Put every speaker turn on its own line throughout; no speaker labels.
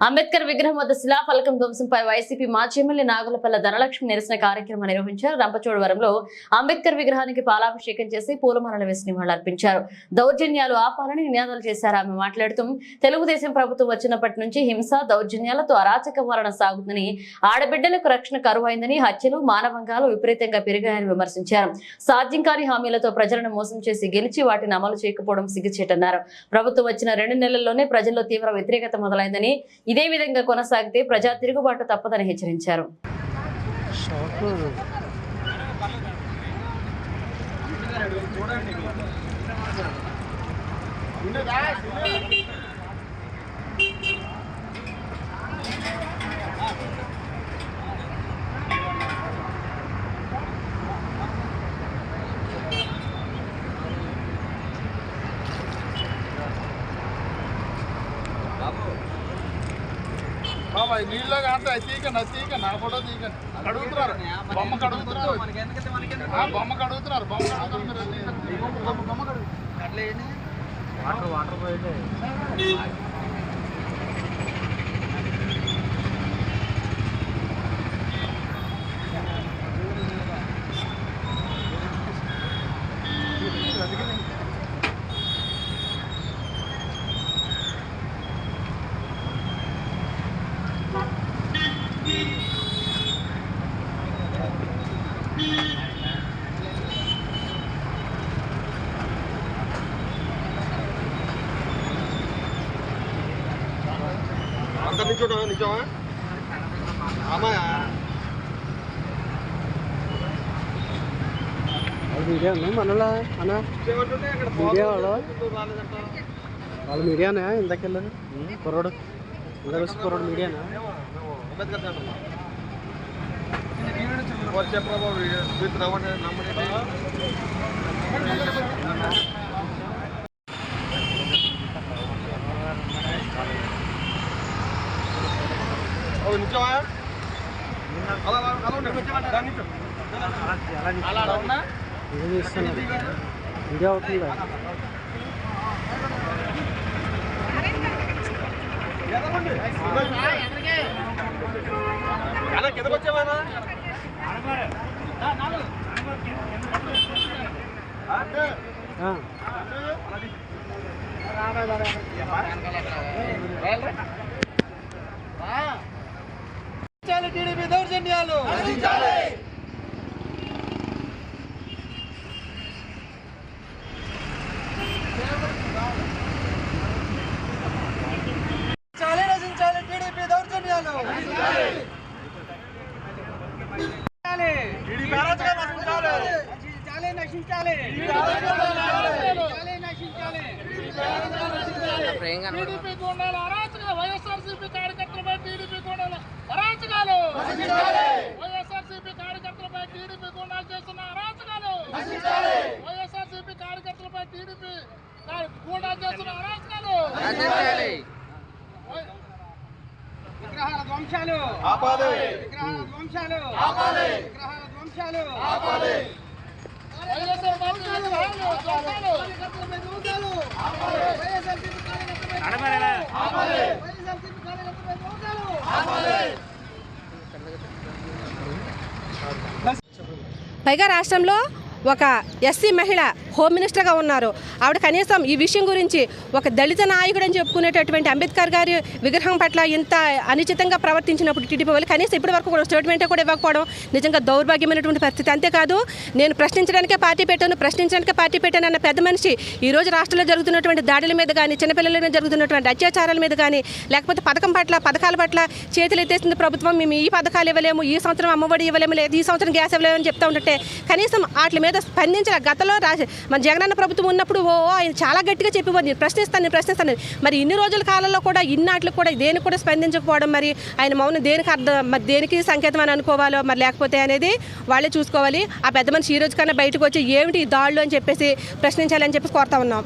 అంబేద్కర్ విగ్రహం వద్ద శిలాఫలకం ధ్వంసంపై వైసీపీ మాజీ ఎమ్మెల్యే నాగులపల్ల ధనలక్ష్మి నిరసన కార్యక్రమం నిర్వహించారు. రంపచోడవరంలో అంబేద్కర్ విగ్రహానికి పాలాభిషేకం చేసి పూలమాలలు వేసి నివాళులర్పించారు. దౌర్జన్యాలు ఆపాలని నినాదాలు చేశారు ఆమె మాట్లాడుతూ తెలుగుదేశం ప్రభుత్వం వచ్చినప్పటి నుంచి హింస దౌర్జన్యాలతో అరాచక పాలన సాగుతుందని ఆడబిడ్డలకు రక్షణ కరువైందని హత్యలు మానవంగాలు విపరీతంగా పెరిగాయని విమర్శించారు. సాధ్యం కాని హామీలతో ప్రజలను మోసం చేసి గెలిచి వాటిని అమలు చేయకపోవడం సిగ్గుచేటన్నారు. ప్రభుత్వం వచ్చిన రెండు నెలల్లోనే ప్రజల్లో తీవ్ర వ్యతిరేకత మొదలైందని ఇదే విధంగా కొనసాగితే ప్రజా తిరుగుబాటు తప్పదని హెచ్చరించారు.
బాబాయ్ నీళ్ళు కాస్తాయి తీయకండి అది తీయకండి. నా ఫోటో తీయకండి. కడుగుతున్నారు. బొమ్మ కడుగుతున్నారు. బొమ్మ కడుగుతున్నారు. బొమ్మ కడుగుతున్నారు. మీరు అది తీయకండి. బొమ్మ బొమ్మ
అంత నిల్చోటం నిజమా? అమ్మా.
మీడియా అన్న? మనలా అన్న? మీడియా వాళ్ళు? వాళ్ళ మీడియానా ఇంతకెళ్ళారు కుర్రోడు. ఇందాక వచ్చి కుర్రోడు మీడియానా?
నమ్మండి
ఏం చేస్తున్నారు? అవుతుందా?
టీడీపీ దౌర్జన్యాలు నశించాలి నశించాలి టీడీపీ దౌర్జన్యాలు టీడీపీ అరాచకాలు నశించాలి.
నశించాలి నశించాలి టీడీపీ గుండాల అరాచకాలు. వైఎస్ఆర్సీపీ కార్యకర్తలపై టీడీపీ గుండాల అరాచకాలు. వైఎస్ఆర్సీపీ కార్యకర్తలపై టీడీపీ గుండాలు చేస్తున్న అరాచకాలు. వైఎస్ఆర్సీపీ కార్యకర్తలపై టీడీపీ గుండాలు చేస్తున్న అరాచకాలు. విగ్రహాల ధ్వంసాలు. విగ్రహాల ధ్వంసాలు. విగ్రహాల ధ్వంసాలు.
పైగా రాష్ట్రంలో ఒక ఎస్సీ మహిళ హోమ్ మినిస్టర్గా ఉన్నారు. ఆవిడ కనీసం ఈ విషయం గురించి ఒక దళిత నాయకుడు అని చెప్పుకునేటటువంటి అంబేద్కర్ గారి విగ్రహం పట్ల ఇంత అనుచితంగా ప్రవర్తించినప్పుడు టీడీపీ వాళ్ళు కనీసం ఇప్పటి వరకు కూడా స్టేట్మెంట్ కూడా ఇవ్వకపోవడం నిజంగా దౌర్భాగ్యమైనటువంటి పరిస్థితి. అంతేకాదు నేను ప్రశ్నించడానికే పార్టీ పెట్టాను ప్రశ్నించడానికే పార్టీ పెట్టాను అన్న పెద్ద మనిషి ఈ రోజు రాష్ట్రంలో జరుగుతున్నటువంటి దాడుల మీద కానీ చిన్నపిల్లల మీద జరుగుతున్నటువంటి అత్యాచారాల మీద కానీ లేకపోతే పథకం పట్ల పథకాల పట్ల చేతులు ఎత్తేసింది ప్రభుత్వం. మేము ఈ పథకాలు ఇవ్వలేము ఈ సంవత్సరం అమ్మఒడి ఇవ్వలేము లేదు ఈ సంవత్సరం గ్యాస్ ఇవ్వలేము అని చెప్తా ఉంటుంటే కనీసం వాటి మీద స్పందించిన గతంలో మన జగనన్న ప్రభుత్వం ఉన్నప్పుడు ఓ ఆయన చాలా గట్టిగా చెప్పిపోయింది నేను ప్రశ్నిస్తాను నేను ప్రశ్నిస్తాను. మరి ఇన్ని రోజుల కాలంలో కూడా ఇన్నాట్లు కూడా దేనికి కూడా స్పందించకపోవడం మరి ఆయన మౌనం దేనికి అర్థం మరి దేనికి సంకేతం అని అనుకోవాలో మరి లేకపోతే అనేది వాళ్ళే చూసుకోవాలి. ఆ పెద్ద మనిషి ఈ రోజు కన్నా బయటకు వచ్చి ఏమిటి ఈ దాడులు అని చెప్పేసి ప్రశ్నించాలని చెప్పి కోరుతా ఉన్నాం.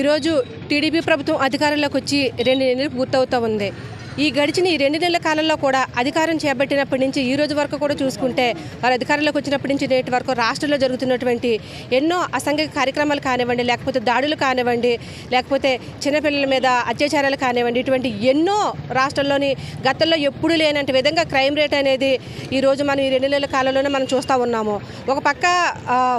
ఈరోజు టీడీపీ ప్రభుత్వం అధికారంలోకి వచ్చి రెండు నెలలు పూర్తవుతూ ఉంది. ఈ గడిచిన ఈ రెండు నెలల కాలంలో కూడా అధికారం చేపట్టినప్పటి నుంచి ఈ రోజు వరకు కూడా చూసుకుంటే వారు అధికారంలోకి వచ్చినప్పటి నుంచి నేటి వరకు రాష్ట్రంలో జరుగుతున్నటువంటి ఎన్నో అసంఘిక కార్యక్రమాలు కానివ్వండి లేకపోతే దాడులు కానివ్వండి లేకపోతే చిన్నపిల్లల మీద అత్యాచారాలు కానివ్వండి ఇటువంటి ఎన్నో రాష్ట్రంలోని గతంలో ఎప్పుడూ లేనంత విధంగా క్రైమ్ రేట్ అనేది ఈరోజు మనం ఈ రెండు నెలల కాలంలోనే మనం చూస్తూ ఉన్నాము. ఒక పక్క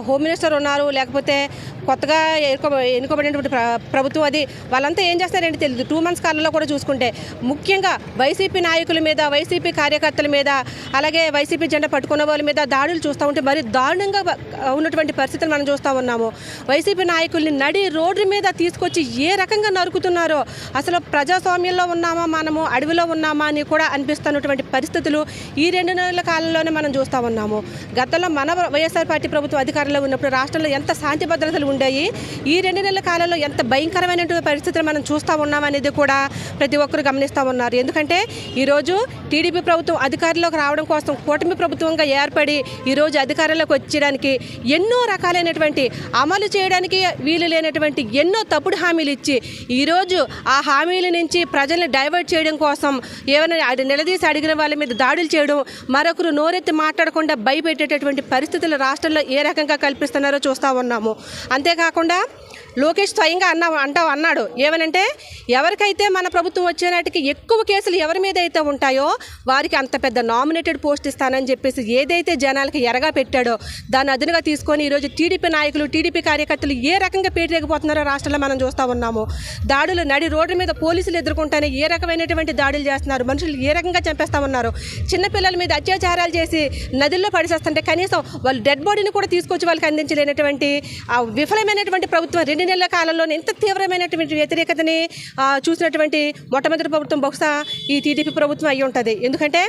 హోమ్ మినిస్టర్ ఉన్నారు లేకపోతే కొత్తగా ఎన్నుకో ఎన్నుకోబడినటువంటి ప్ర- ప్రభుత్వం అది వాళ్ళంతా ఏం చేస్తారంటే తెలియదు టూ మంత్స్ కాలంలో కూడా చూసుకుంటే ముఖ్యంగా వైసీపీ నాయకుల మీద వైసీపీ కార్యకర్తల మీద అలాగే వైసీపీ జెండా పట్టుకున్న వాళ్ళ మీద దాడులు చూస్తూ ఉంటే మరి దారుణంగా ఉన్నటువంటి పరిస్థితులు మనం చూస్తూ ఉన్నాము. వైసీపీ నాయకుల్ని నడి రోడ్డు మీద తీసుకొచ్చి ఏ రకంగా నరుకుతున్నారో అసలు ప్రజాస్వామ్యంలో ఉన్నామా మనము అడవిలో ఉన్నామా అని కూడా అనిపిస్తున్నటువంటి పరిస్థితులు ఈ రెండు నెలల కాలంలోనే మనం చూస్తూ ఉన్నాము. గతంలో మన వైఎస్ఆర్ పార్టీ ప్రభుత్వం అధికారంలో ఉన్నప్పుడు రాష్ట్రంలో ఎంత శాంతి భద్రతలు ఉండేవి ఈ రెండు నెలల కాలంలో ఎంత భయంకరమైనటువంటి పరిస్థితులు మనం చూస్తూ ఉన్నామనేది కూడా ప్రతి ఒక్కరు గమనిస్తూ ఉన్నారు. ఎందుకంటే ఈరోజు టీడీపీ ప్రభుత్వం అధికారంలోకి రావడం కోసం కూటమి ప్రభుత్వంగా ఏర్పడి ఈరోజు అధికారంలోకి వచ్చేయడానికి ఎన్నో రకాలైనటువంటి అమలు చేయడానికి వీలు లేనటువంటి ఎన్నో తప్పుడు హామీలు ఇచ్చి ఈరోజు ఆ హామీల నుంచి ప్రజల్ని డైవర్ట్ చేయడం కోసం ఏమైనా అది నిలదీసి అడిగిన వాళ్ళ మీద దాడులు చేయడం మరొకరు నోరెత్తి మాట్లాడకుండా భయపెట్టేటటువంటి పరిస్థితులు రాష్ట్రంలో ఏ రకంగా కల్పిస్తున్నారో చూస్తూ ఉన్నాము. అంతేకాకుండా లోకేష్ స్వయంగా అన్నా అంటా అన్నాడు. ఏమనంటే ఎవరికైతే మన ప్రభుత్వం వచ్చేనాటికి ఎక్కువ కేసులు ఎవరి మీద అయితే ఉంటాయో వారికి అంత పెద్ద నామినేటెడ్ పోస్ట్ ఇస్తానని చెప్పేసి ఏదైతే జనాలకి ఎరగా పెట్టాడో దాన్ని అదునుగా తీసుకొని ఈరోజు టీడీపీ నాయకులు టీడీపీ కార్యకర్తలు ఏ రకంగా పేటరేగిపోతున్నారో రాష్ట్రంలో మనం చూస్తూ ఉన్నాము. దాడులు నడి రోడ్డు మీద పోలీసులు ఎదుర్కొంటానే ఏ రకమైనటువంటి దాడులు చేస్తున్నారు మనుషులు ఏ రకంగా చంపేస్తా ఉన్నారు? చిన్నపిల్లల మీద అత్యాచారాలు చేసి నదుల్లో పడిసేస్తుంటే కనీసం వాళ్ళు డెడ్ బాడీని కూడా తీసుకొచ్చి వాళ్ళకి అందించలేనటువంటి ఆ విఫలమైనటువంటి ప్రభుత్వం రెండు నెలల కాలంలో ఎంత తీవ్రమైనటువంటి వ్యతిరేకతని చూసినటువంటి మొట్టమొదటి ప్రభుత్వం బహుశా ఈ టీడీపీ ప్రభుత్వం అయి ఉంటుంది ఎందుకంటే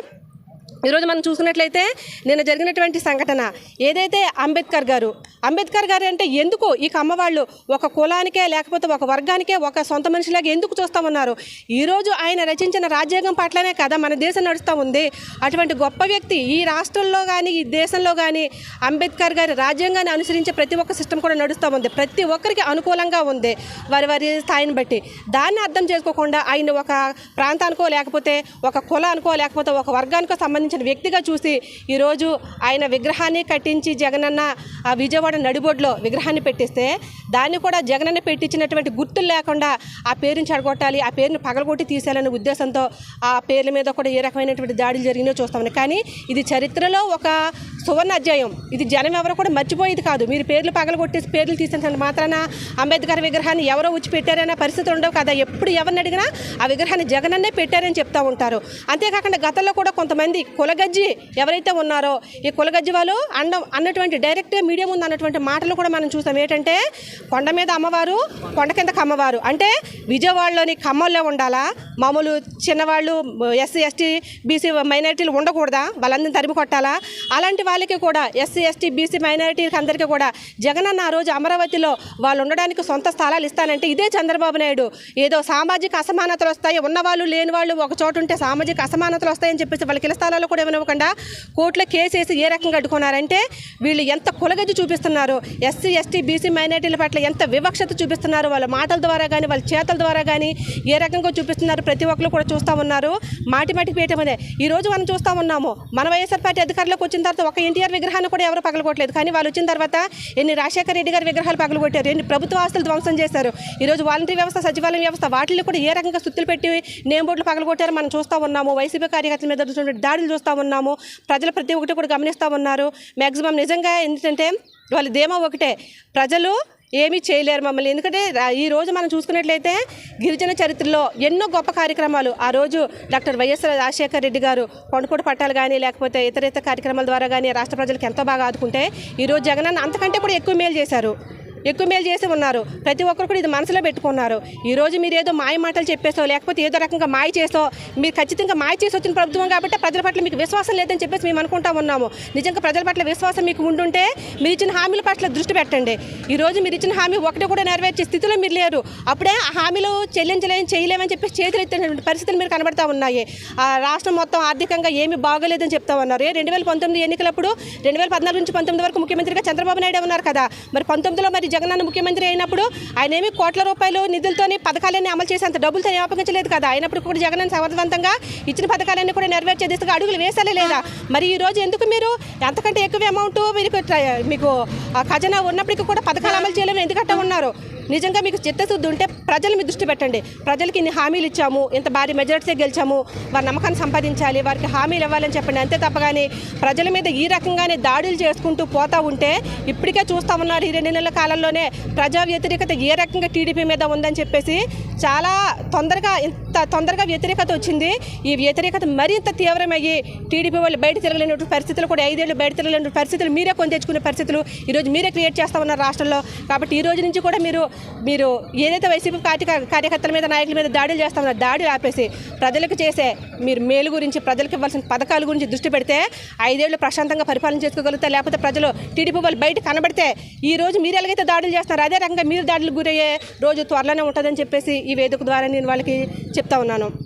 ఈరోజు మనం చూసుకున్నట్లయితే నిన్న జరిగినటువంటి సంఘటన. ఏదైతే అంబేద్కర్ గారు అంబేద్కర్ గారు అంటే ఎందుకు ఈ కమ్మవాళ్ళు ఒక కులానికే లేకపోతే ఒక వర్గానికే ఒక సొంత మనిషిలాగా ఎందుకు చూస్తూ ఉన్నారు? ఈరోజు ఆయన రచించిన రాజ్యాంగం పట్లనే కదా మన దేశం నడుస్తూ ఉంది. అటువంటి గొప్ప వ్యక్తి ఈ రాష్ట్రంలో కానీ ఈ దేశంలో కానీ అంబేద్కర్ గారి రాజ్యాంగాన్ని అనుసరించే ప్రతి ఒక్క సిస్టమ్ కూడా నడుస్తూ ఉంది. ప్రతి ఒక్కరికి అనుకూలంగా ఉంది. వారి వారి స్థాయిని బట్టి. దాన్ని అర్థం చేసుకోకుండా ఆయన ఒక ప్రాంతానికో లేకపోతే ఒక కులానికో లేకపోతే ఒక వర్గానికో సంబంధించిన వ్యక్తిగా చూసి ఈరోజు ఆయన విగ్రహాన్ని కట్టించి జగనన్న ఆ విజయవాడ నడిబొడ్లో విగ్రహాన్ని పెట్టిస్తే దాన్ని కూడా జగనన్న పెట్టించినటువంటి గుర్తులు లేకుండా ఆ పేరుని చెడగొట్టాలి ఆ పేరుని పగలగొట్టి తీసేయాలనే ఉద్దేశంతో ఆ పేర్ల మీద కూడా ఏ రకమైనటువంటి దాడులు జరిగినో చూస్తామని కానీ ఇది చరిత్రలో ఒక సువర్ణ అధ్యాయం. ఇది జనం ఎవరు కూడా మర్చిపోయేది కాదు. మీరు పేర్లు పగలగొట్టేసి పేర్లు తీసినంత మాత్రాన అంబేద్కర్ విగ్రహాన్ని ఎవరో వచ్చి పెట్టారనే పరిస్థితులు ఉండవు కదా. ఎప్పుడు ఎవరిని అడిగినా ఆ విగ్రహాన్ని జగనన్నే పెట్టారని చెప్తా ఉంటారు. అంతేకాకుండా గతంలో కూడా కొంతమంది కులగజ్జి ఎవరైతే ఉన్నారో ఈ కులగజ్జి వాళ్ళు అండ అన్నటువంటి డైరెక్ట్గా మీడియం ఉంది అన్నటువంటి మాటలు కూడా మనం చూసాం ఏంటంటే కొండ మీద అమ్మవారు కొండ కింద కమ్మవారు అంటే విజయవాడలోని ఖమ్మంలో ఉండాలా? మామూలు చిన్నవాళ్ళు ఎస్సీ ఎస్టీ బీసీ మైనారిటీలు ఉండకూడదా? వాళ్ళందరినీ తరిమి కొట్టాలా? అలాంటి వాళ్ళకి కూడా ఎస్సీ ఎస్టీ బీసీ మైనారిటీకి అందరికీ కూడా జగనన్న ఆ రోజు అమరావతిలో వాళ్ళు ఉండడానికి సొంత స్థలాలు ఇస్తానంటే ఇదే చంద్రబాబు నాయుడు. ఏదో సామాజిక అసమానతలు వస్తాయి. ఉన్నవాళ్ళు లేని వాళ్ళు ఒక చోటు ఉంటే సామాజిక అసమానతలు వస్తాయని చెప్పేసి వాళ్ళకి ఇళ్ళ స్థలాలు కూడా ఇవ్వనివ్వకుండా కోర్టులో కేసు వేసి ఏ రకంగా అడ్డుకున్నారంటే వీళ్ళు ఎంత కులగజ్జి చూపిస్తున్నారు? ఎస్సీ ఎస్టీ బీసీ మైనారిటీల పట్ల ఎంత వివక్షత చూపిస్తున్నారు? వాళ్ళ మాటల ద్వారా కానీ వాళ్ళ చేతల ద్వారా కానీ ఏ రకంగా చూపిస్తున్నారు? ప్రతి ఒక్కరు కూడా చూస్తూ ఉన్నారు. మాటి మాటికి పీయటమనే ఈ రోజు మనం చూస్తూ ఉన్నాము. మన వైఎస్ఆర్ పార్టీ అధికారంలోకి వచ్చిన తర్వాత ఒక ఎన్టీఆర్ విగ్రహాన్ని కూడా ఎవరు పగలగొట్టలేదు. కానీ వాళ్ళు వచ్చిన తర్వాత ఎన్ని రాజశేఖర రెడ్డి గారి విగ్రహాలు పగలగొట్టారు? ఎన్ని ప్రభుత్వ ఆస్తులు ధ్వంసం చేశారు? ఈరోజు రోజు వ్యవస్థ సచివాలయం వ్యవస్థ వాటిని కూడా ఏ రకంగా సుత్తులు పెట్టి నేమ్ బోర్డులు పగలగొట్టారు మనం చూస్తూ ఉన్నాము. వైసీపీ కార్యకర్తల మీద దాడులు చూస్తూ ఉన్నాము. ప్రజలు ప్రతి ఒక్కటి కూడా గమనిస్తూ ఉన్నారు. మ్యాక్సిమం నిజంగా ఏంటంటే వాళ్ళ ధీమా ఒకటే. ప్రజలు ఏమీ చేయలేరు మమ్మల్ని. ఎందుకంటే ఈ రోజు మనం చూసుకున్నట్లయితే గిరిజన చరిత్రలో ఎన్నో గొప్ప కార్యక్రమాలు. ఆ రోజు డాక్టర్ వైఎస్ రాజశేఖర రెడ్డి గారు కొండకోట పట్టాలు కానీ లేకపోతే ఇతర ఇతర కార్యక్రమాల ద్వారా కానీ రాష్ట్ర ప్రజలకు ఎంతో బాగా ఆదుకుంటే ఈరోజు జగనన్న అంతకంటే కూడా ఎక్కువ మేలు చేశారు. ఎక్కువ మేలు చేసి ఉన్నారు. ప్రతి ఒక్కరు కూడా ఇది మనసులో పెట్టుకున్నారు. ఈ రోజు మీరు ఏదో మాయ మాటలు చెప్పేసో లేకపోతే ఏదో రకంగా మాయ చేసో మీరు ఖచ్చితంగా మాయ చేసి వచ్చిన ప్రభుత్వం కాబట్టి ప్రజల పట్ల మీకు విశ్వాసం లేదని చెప్పేసి మేము అనుకుంటా ఉన్నాము. నిజంగా ప్రజల పట్ల విశ్వాసం మీకు ఉండుంటే మీరు ఇచ్చిన హామీల పట్ల దృష్టి పెట్టండి. ఈ రోజు మీరు ఇచ్చిన హామీ ఒకటి కూడా నెరవేర్చే స్థితిలో మీరు లేరు. అప్పుడే ఆ హామీలు చెల్లించలేని చేయలేమని చెప్పి చేతులు ఎత్తినటువంటి పరిస్థితులు మీరు కనబడతా ఉన్నాయి. ఆ రాష్ట్రం మొత్తం ఆర్థికంగా ఏమీ బాగోలేదని చెప్తా ఉన్నారు. ఏ రెండు వేల పంతొమ్మిది ఎన్నికలప్పుడు రెండు వేల పద్నాలుగు నుంచి పంతొమ్మిది వరకు ముఖ్యమంత్రిగా చంద్రబాబు నాయుడు ఉన్నారు కదా. మరి పంతొమ్మిదిలో మరి జగనన్న ముఖ్యమంత్రి అయినప్పుడు ఆయన ఏమి కోట్ల రూపాయలు నిధులతోని పథకాలన్నీ అమలు చేసేంత డబ్బులతో అప్పగించలేదు కదా. అయినప్పుడు కూడా జగనన్న సమర్థవంతంగా ఇచ్చిన పథకాలన్నీ కూడా నెరవేర్చే దిశగా అడుగులు వేసాలే లేదా? మరి ఈ రోజు ఎందుకు మీరు ఎంతకంటే ఎక్కువ అమౌంట్ మీకు మీకు ఆ ఖజానా ఉన్నప్పటికీ కూడా పథకాలు అమలు చేయలేము ఎందుకంటే ఉన్నారు? నిజంగా మీకు చిత్తశుద్ధి ఉంటే ప్రజల మీద దృష్టి పెట్టండి. ప్రజలకి ఇన్ని హామీలు ఇచ్చాము ఇంత భారీ మెజార్టీసే గెలిచాము వారి నమ్మకాన్ని సంపాదించాలి వారికి హామీలు ఇవ్వాలని చెప్పండి. అంతే తప్ప కానీ ప్రజల మీద ఈ రకంగానే దాడులు చేసుకుంటూ పోతా ఉంటే ఇప్పటికే చూస్తూ ఉన్నారు ఈ రెండు నెలల కాలంలోనే ప్రజా వ్యతిరేకత ఏ రకంగా టీడీపీ మీద ఉందని చెప్పేసి చాలా తొందరగా తొందరగా వ్యతిరేకత వచ్చింది. ఈ వ్యతిరేకత మరింత తీవ్రమయ్యి టీడీపీ వాళ్ళు బయట తిరగలేనటువంటి పరిస్థితులు కూడా ఐదేళ్ళు బయట తిరగలేని పరిస్థితులు మీరే కొని తెచ్చుకునే పరిస్థితులు ఈరోజు మీరే క్రియేట్ చేస్తా ఉన్నారు రాష్ట్రంలో. కాబట్టి ఈ రోజు నుంచి కూడా మీరు మీరు ఏదైతే వైసీపీ పార్టీ కార్యకర్తల మీద నాయకుల మీద దాడులు చేస్తా ఉన్నారో దాడులు ఆపేసి ప్రజలకు చేసే మీరు మేలు గురించి ప్రజలకు ఇవ్వాల్సిన పథకాల గురించి దృష్టి పెడితే ఐదేళ్ళు ప్రశాంతంగా పరిపాలన చేసుకోగలుగుతారు. లేకపోతే ప్రజలు టీడీపీ వాళ్ళు బయట కనబడితే ఈ రోజు మీరు ఎలాగైతే దాడులు చేస్తున్నారు అదే రకంగా మీరు దాడులు గురయ్యే రోజు త్వరలోనే ఉంటుందని చెప్పేసి ఈ వేదిక ద్వారా నేను వాళ్ళకి చెప్తా ఉన్నాను.